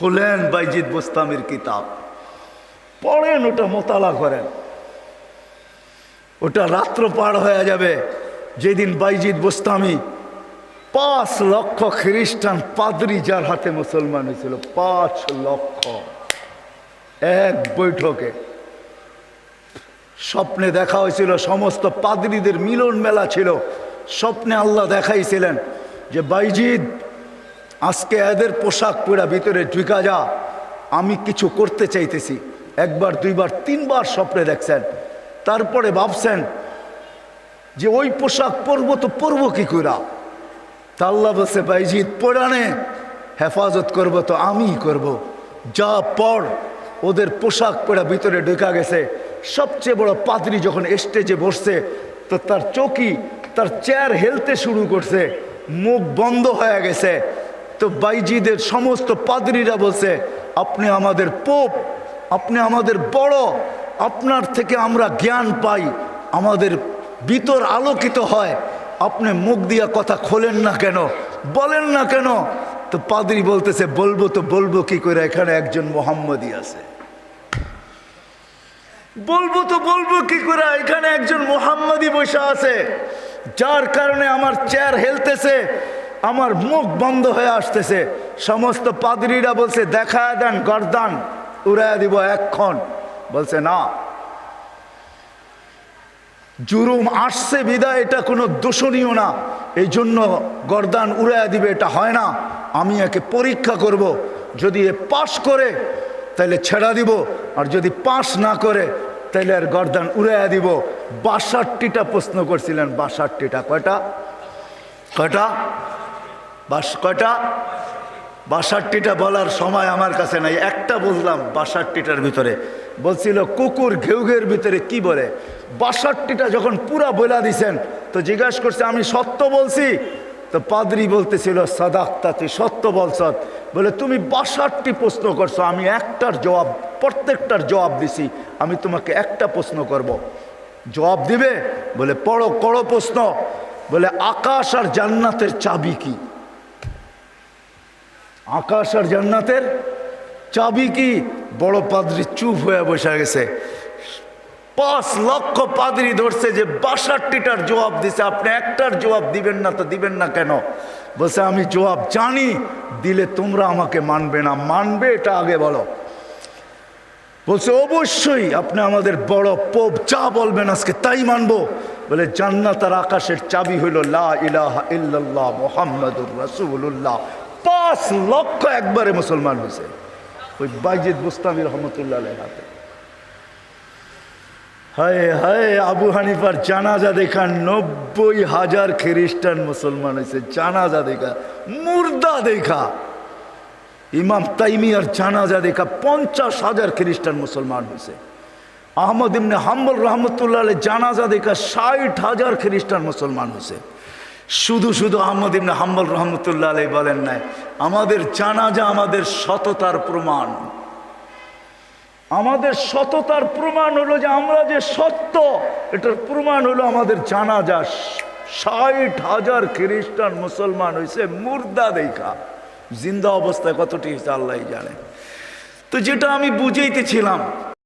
খুলেন বাইজিদ বোস্তামির কিতাব। পড়েন, ওটা মোতালা করেন। ওটা রাত্র পার হয়ে যাবে। যেদিন বাইজিদ বোস্তামি পাঁচ লক্ষ খ্রিস্টান পাদরি যার হাতে মুসলমান হয়েছিল, পাঁচ লক্ষ। এক বৈঠকে স্বপ্নে দেখা হয়েছিল, সমস্ত পাদরিদের মিলন মেলা ছিল। স্বপ্নে আল্লাহ দেখাইছিলেন যে বাইজিদ আজকে এদের পোশাক পরা ভিতরে ঢুকা যা, আমি কিছু করতে চাইতেছি। একবার, দুইবার, তিনবার স্বপ্নে দেখছেন। তারপরে ভাবছেন যে ওই পোশাক পরবো তো পরবো কি করা তা আল্লাহ বলছে বাইজিৎ পরানে হেফাজত করব তো আমিই করব। যা পর ওদের পোশাক পরা ভিতরে ঢুকা গেছে, সবচেয়ে বড় পাদ্রি যখন স্টেজে বসছে, তো তার চকি তার চেয়ার হেলতে শুরু করছে, মুখ বন্ধ হয়ে গেছে। তো বাইজিদের সমস্ত পাদ্রীরা বলছে, আপনি আমাদের পোপ, আপনি আমাদের বড়, আপনার থেকে আমরা জ্ঞান পাই, আমাদের ভিতর আলোকিত হয়, আপনি মুখ দিয়া কথা খোলেন না কেন, বলেন না কেন? তো পাদ্রি বলতেছে, বলব তো বলব কি করে, এখানে একজন মোহাম্মদী আছে। বলব তো বলব কি করে, এখানে একজন মোহাম্মদী বসে আছে, যার কারণে আমার চেয়ার হেলতেছে আমার মুখ বন্ধ হয়ে আসতেছে। সমস্ত পাদরিরা বলছে, দেখা দেন গরদান, উড়াইয়া দিব এক্ষণ। বলছে, না। জুরুম আসছে, বিদায়, এটা কোনো দোষণীয় না। এই জন্য গরদান উড়াইয়া দিবে, এটা হয় না। আমি একে পরীক্ষা করব। যদি এ পাশ করে, তাহলে ছেড়া দিব। আর যদি পাস না করে, তাহলে আর গরদান উড়াইয়া দিব। বাষট্টিটা প্রশ্ন করছিলেন, বাষট্টিটা। কয়টা? কয়টা? বাস কয়টা? বাষট্টিটা বলার সময় আমার কাছে নাই। একটা বুঝলাম বাষট্টিটার ভিতরে। বলছিল, কুকুর ঘেউ ঘেউর ভিতরে কি বলে? বাষট্টিটা যখন পুরা বলা দিছেন, তো জিজ্ঞাসা করছে, আমি সত্য বলছি? তো পাদ্রি বলতেছিল সাদাক্তা তুই সত্য বলছ। বলে, তুমি বাষট্টি প্রশ্ন করছ, আমি একটার জবাব, প্রত্যেকটার জবাব দিছি, আমি তোমাকে একটা প্রশ্ন করব। জবাব দিবে? বলে, পড়ো, করো প্রশ্ন। বলে, আকাশ আর জান্নাতের চাবি কি? আকাশ আর জান্নাতের চাবি কি? বড় পাদ্রি চুপ হয়ে বসে গেছে। পাঁচ লক্ষ পাদ্রি ধরছে যে বাষট্টিটার জবাব দিছে। আপনি একটার জবাব দিবেন না তো দিবেন না কেন? বলছে, আমি জবাব জানি, দিলে তোমরা আমাকে মানবে না। মানবে এটা আগে বলো। বলছে, অবশ্যই আপনি আমাদের বড় পোপ, যা বলবেন আজকে তাই মানবো। বলে, জান্নাত আর আকাশের চাবি হইল লা ইলাহা ইল্লাল্লাহ মোহাম্মদুর রাসূলুল্লাহ। পাঁচ লক্ষ একবারে মুসলমান হয়েছে। ওই বাইজিদ বুস্তামি রহমতুল্লাহ হাতে। হায় হায়, আবু হানিফার জানাজা দেখা নব্বই হাজার খ্রিস্টান মুসলমান হয়েছে। জানাজা দেখা, মুর্দা দেখা। ইমাম তাইমিয়ার জানাজা দেখা পঞ্চাশ হাজার খ্রিস্টান মুসলমান হয়েছে। আহমদ ইমনে হাম্বল রহমতুল্লাহ জানাজা দেখা ষাট হাজার খ্রিস্টান মুসলমান হয়েছে। শুধু শুধু আহমদ ইমনে হাম্বল রহমতুল্লাহ আলী বলেন নাই, আমাদের জানাজা আমাদের সততার প্রমাণ। আমাদের সততার প্রমাণ হলো যে আমরা যে সত্য, এটার প্রমাণ হলো আমাদের জানাজা ষাট হাজার খ্রিস্টান মুসলমান হয়েছে মুর্দা দেখা। জিন্দা অবস্থায় কতটি হয়েছে আল্লাহ জানে। তো যেটা আমি বুঝাইতেছিলাম